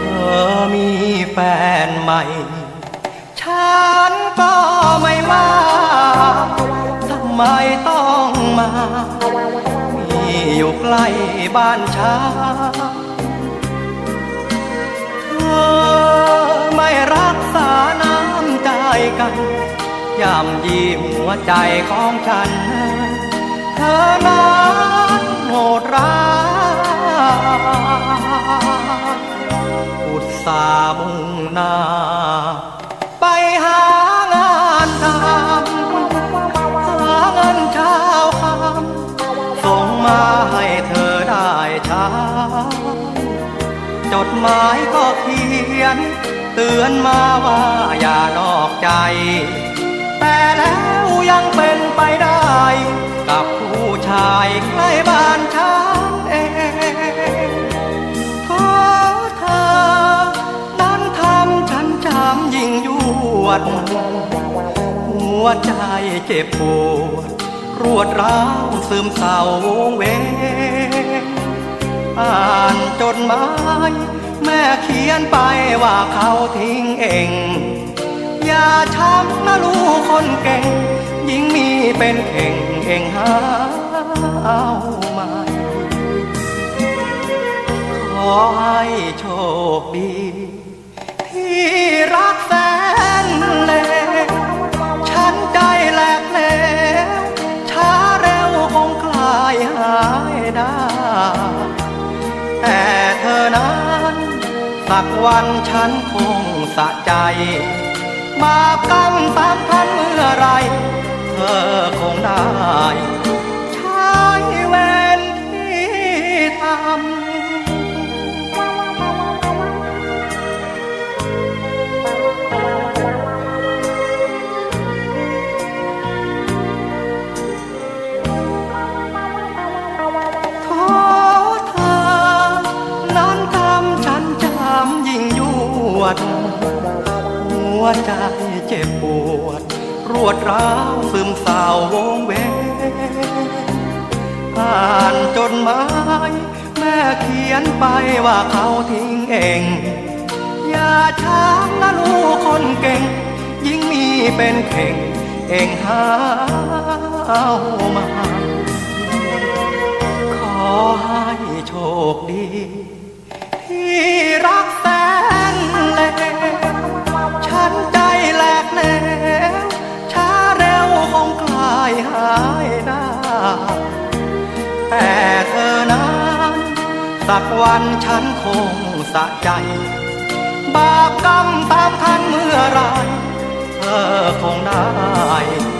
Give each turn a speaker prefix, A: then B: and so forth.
A: เธอมีแฟนใหม่ ฉันก็ไม่ว่า ทำไมต้องมา อยู่ใกล้บ้านฉันเธอไม่รักษาน้ำใจกันยามยิ้มหัวใจของฉัน เธอนั้นโหดร้ายอุตสาห์มุ่งหน้า จดหมายก็เขียน เตือนมาว่าอย่านอกใจ แต่แล้วยังเป็นไปได้ กับผู้ชายใกล้บ้านฉันเองเพราะเธอ นั้นทำฉันจำยิ่งยวด หัวใจเจ็บปวด รวดร้าวซึมเศร้าวงเวงอ่านจดหมาย แม่เขียนไปว่าเขาทิ้งเอง อย่าช้ำนะลูกคนเก่ง ยิ่งมีเป็นเข่งเองหาเอามาขอให้โชคดี สักวันฉันคงสะใจ บาปกรรมสามพันเมื่อไร เธอคงได้ ด หัวใจเจ็บปวด รวดร้าวซึมเศร้าวงเวงอ่านจดหมายแม่เขียนไปว่าเขาทิ้งเอง อย่าช้างนะลูกคนเก่ง ยิ่งมีเป็นเข่ง เองหาเอามา ขอให้โชคดี แต่เธอนั้นสักวันฉันคงสะใจ บาปกรรมตามทันเมื่อไรเธอคงได้